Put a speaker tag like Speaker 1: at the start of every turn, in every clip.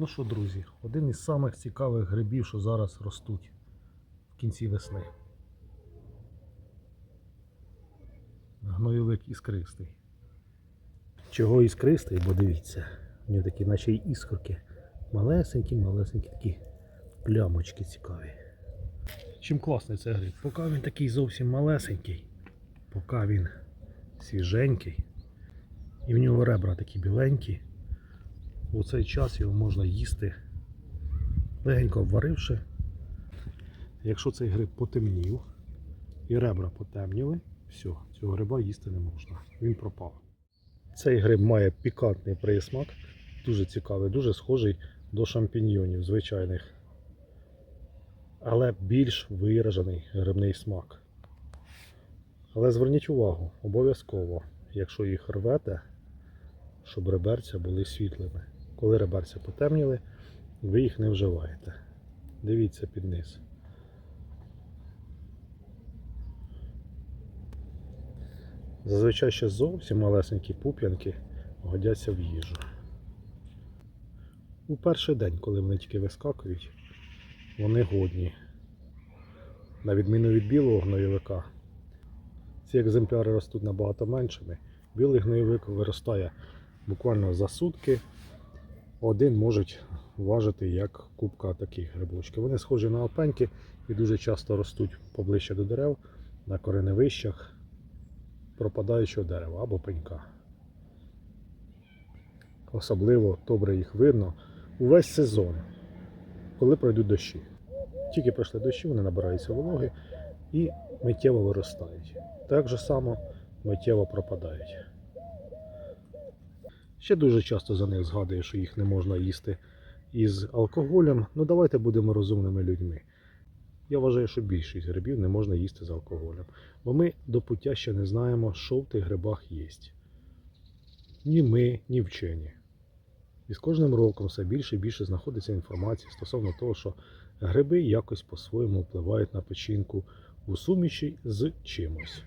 Speaker 1: Ну що, друзі, один із самих цікавих грибів, що зараз ростуть в кінці весни. Гнойовик іскристий. Чого іскристий? Бо дивіться, у нього такі наче іскорки. Малесенькі, малесенькі такі плямочки цікаві. Чим класний цей гриб? Поки він такий зовсім малесенький, поки він свіженький, і в нього ребра такі біленькі, у цей час його можна їсти, легенько обваривши. Якщо цей гриб потемнів і ребра потемніли, все, цього гриба їсти не можна. Він пропав. Цей гриб має пікантний присмак, дуже цікавий, дуже схожий до шампіньйонів звичайних. Але більш виражений грибний смак. Але зверніть увагу, обов'язково, якщо їх рвете, щоб реберця були світлими. Коли реберця потемніли, ви їх не вживаєте. Дивіться під низ. Зазвичай ще зовсім малесенькі пуп'янки годяться в їжу. У перший день, коли вони тільки вискакують, вони годні. На відміну від білого гнойовика, ці екземпляри ростуть набагато меншими. Білий гнойовик виростає буквально за сутки. Один можуть важити як кубка таких грибочків. Вони схожі на опеньки і дуже часто ростуть поближче до дерев, на кореневищах пропадаючого дерева або пенька. Особливо добре їх видно увесь сезон, коли пройдуть дощі. Тільки пройшли дощі, вони набираються вологи і миттєво виростають. Так же само миттєво пропадають. Ще дуже часто за них згадую, що їх не можна їсти із алкоголем. Ну давайте будемо розумними людьми. Я вважаю, що більшість грибів не можна їсти з алкоголем. Бо ми до пуття ще не знаємо, що в тих грибах є. Ні ми, ні вчені. І з кожним роком все більше і більше знаходиться інформації стосовно того, що гриби якось по-своєму впливають на печінку у суміші з чимось.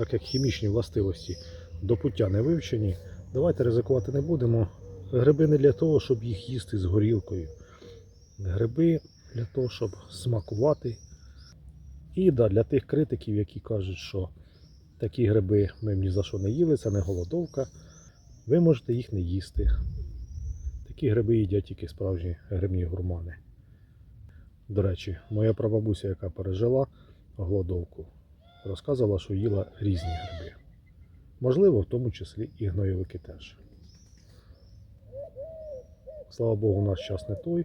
Speaker 1: Так як хімічні властивості до пуття не вивчені, давайте ризикувати не будемо. Гриби не для того, щоб їх їсти з горілкою. Гриби для того, щоб смакувати. І да, для тих критиків, які кажуть, що такі гриби ми ні за що не їли, це не голодовка, ви можете їх не їсти. Такі гриби їдять тільки справжні грибні гурмани. До речі, моя прабабуся, яка пережила голодовку, розказувала, що їла різні гриби. Можливо, в тому числі і гнойовики теж. Слава Богу, наш час не той,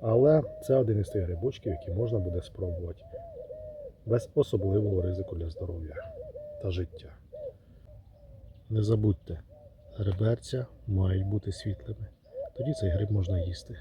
Speaker 1: але це один із тих грибочків, які можна буде спробувати без особливого ризику для здоров'я та життя. Не забудьте, гриберця мають бути світлими. Тоді цей гриб можна їсти.